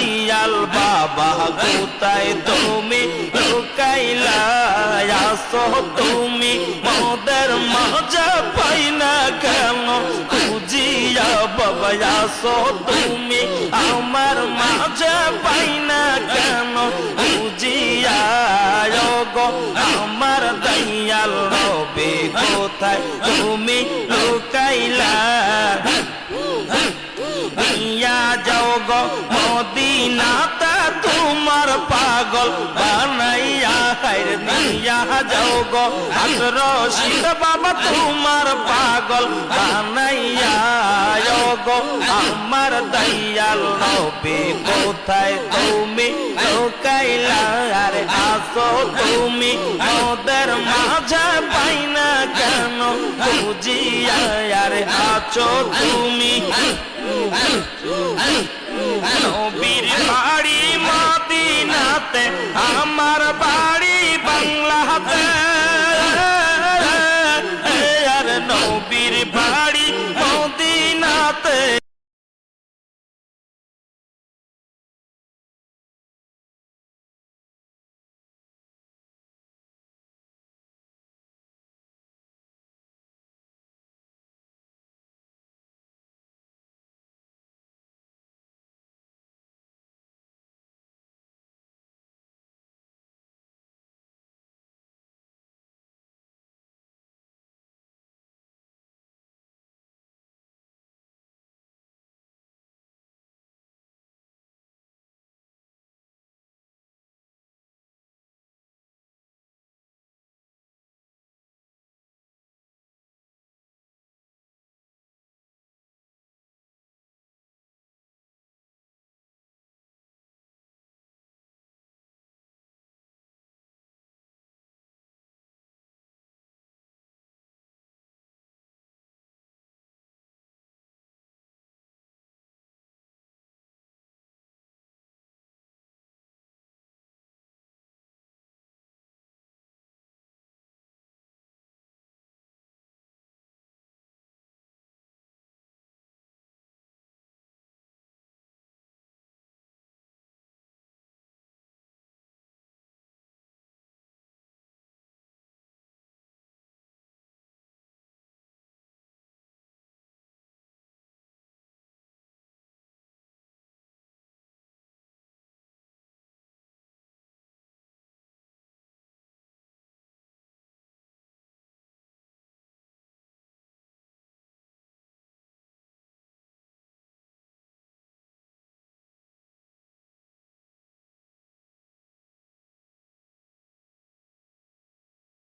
দয়াল বাবা, কোথায় তুমি? লুকাইলা, আসো তুমি। মোদের মজা পাই না কেন? খুঁজিয়া বাবা, আসো তুমি। আমার মাঝে পাই না কেন? খুঁজিয়া গো, আমার দয়াল রবে, কোথায় তুমি? লুকাইলা। মদিনাতা তোমার পাগল বানাইয়া খাইর নিয়া যাও গো। আসর শীত বাবা তোমার পাগল বানাইয়া গো। আমার দয়াল রবে কোথায় তুমি? লোকাইলা, আরে আসো তুমি। ওদের মাঝে পাই না কেন? বুঝিয়া, আরে আছো তুমি। নবী I'm them.